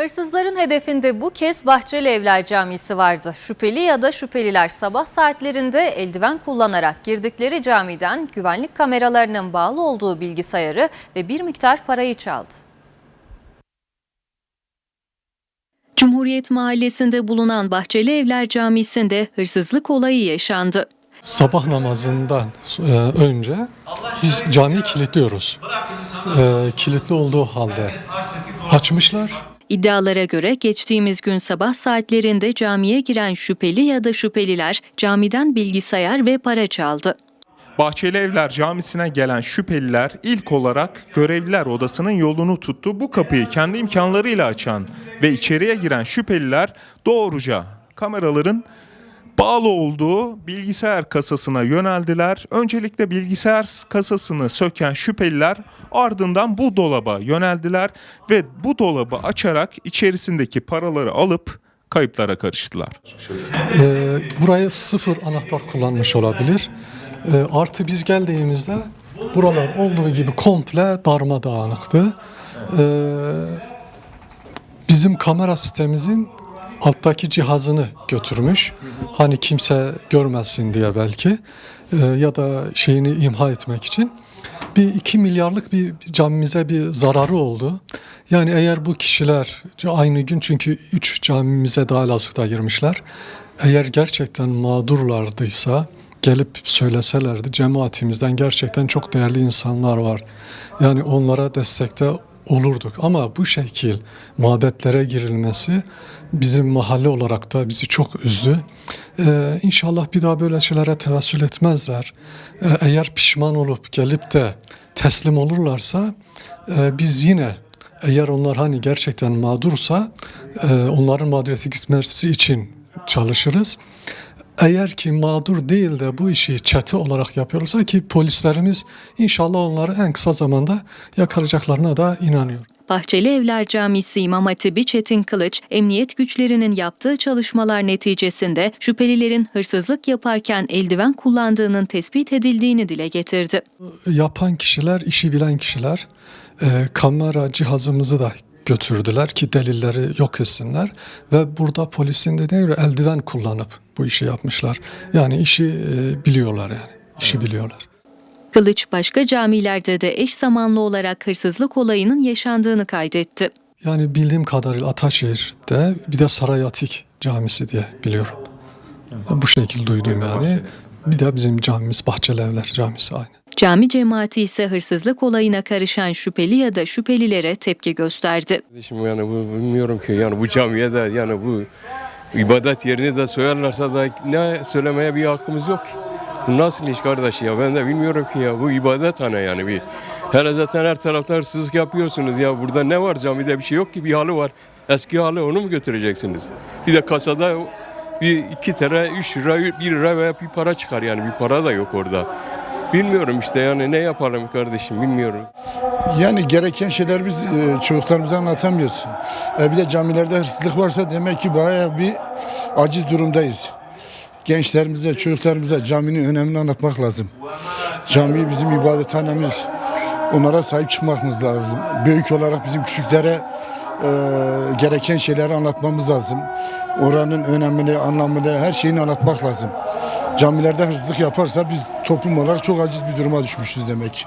Hırsızların hedefinde bu kez Bahçeli Evler Camisi vardı. Şüpheli ya da şüpheliler sabah saatlerinde eldiven kullanarak girdikleri camiden güvenlik kameralarının bağlı olduğu bilgisayarı ve bir miktar parayı çaldı. Cumhuriyet Mahallesi'nde bulunan Bahçeli Evler Camisi'nde hırsızlık olayı yaşandı. Sabah namazından e, önce biz camiyi kilitliyoruz. E, kilitli olduğu halde açmışlar. İddialara göre geçtiğimiz gün sabah saatlerinde camiye giren şüpheli ya da şüpheliler camiden bilgisayar ve para çaldı. Bahçeli Evler Camisi'ne gelen şüpheliler ilk olarak görevliler odasının yolunu tuttu. Bu kapıyı kendi imkanlarıyla açan ve içeriye giren şüpheliler doğruca kameraların bağlı olduğu bilgisayar kasasına yöneldiler. Öncelikle bilgisayar kasasını söken şüpheliler ardından bu dolaba yöneldiler ve bu dolabı açarak içerisindeki paraları alıp kayıplara karıştılar. E, buraya sıfır anahtar kullanmış olabilir. E, artı biz geldiğimizde buralar olduğu gibi komple darmadağınıktı. E, bizim kamera sitemizin alttaki cihazını götürmüş. Hani kimse görmesin diye belki E, ya da şeyini imha etmek için. Bir 2 milyarlık bir camimize bir zararı oldu. Yani eğer bu kişiler aynı gün çünkü 3 camimize daha Elazığ'da girmişler. Eğer gerçekten mağdurlardıysa gelip söyleselerdi cemaatimizden gerçekten çok değerli insanlar var. Yani onlara destekte olurduk. Ama bu şekil mabetlere girilmesi bizim mahalle olarak da bizi çok üzdü. Ee, inşallah bir daha böyle şeylere tevessül etmezler. Ee, eğer pişman olup gelip de teslim olurlarsa e, biz yine eğer onlar hani gerçekten mağdursa e, onların mağduriyeti gitmesi için çalışırız. Eğer ki mağdur değil de bu işi çete olarak yapıyorsa ki polislerimiz inşallah onları en kısa zamanda yakalayacaklarına da inanıyorum. Bahçeli Evler Camisi İmam Hatibi Çetin Kılıç, emniyet güçlerinin yaptığı çalışmalar neticesinde şüphelilerin hırsızlık yaparken eldiven kullandığının tespit edildiğini dile getirdi. Yapan kişiler, işi bilen kişiler e, kamera cihazımızı da götürdüler ki delilleri yok etsinler ve burada polisin dediğine göre eldiven kullanıp bu işi yapmışlar. Yani işi e, biliyorlar yani, işi biliyorlar. Kılıç başka camilerde de eş zamanlı olarak hırsızlık olayının yaşandığını kaydetti. Yani bildiğim kadarıyla Ataşehir'de bir de Saray Atik Camisi diye biliyorum. Bu şekilde duydum yani. Bir de bizim camimiz Bahçeli Evler Camisi aynı. Cami cemaati ise hırsızlık olayına karışan şüpheli ya da şüphelilere tepki gösterdi. Kardeşim yani bu bilmiyorum ki yani bu camiye de yani bu ibadet yerini de soyarlarsa da ne söylemeye bir hakkımız yok ki. Nasıl iş kardeş ya ben de bilmiyorum ki ya bu ibadet hani yani bir hele zaten her tarafta hırsızlık yapıyorsunuz ya burada ne var camide bir şey yok ki bir halı var eski halı onu mu götüreceksiniz? Bir de kasada bir iki lira, üç lira, bir lira veya bir para çıkar yani bir para da yok orada. Bilmiyorum işte yani ne yapalım kardeşim bilmiyorum. Yani gereken şeyler biz e, çocuklarımıza anlatamıyoruz. E, bir de camilerde hırsızlık varsa demek ki bayağı bir aciz durumdayız. Gençlerimize, çocuklarımıza caminin önemini anlatmak lazım. Cami bizim ibadethanemiz. Onlara sahip çıkmamız lazım. Büyük olarak bizim küçüklere e, gereken şeyleri anlatmamız lazım. Oranın önemini, anlamını, her şeyini anlatmak lazım. Camilerde hırsızlık yaparsa biz toplum olarak çok aciz bir duruma düşmüşüz demek.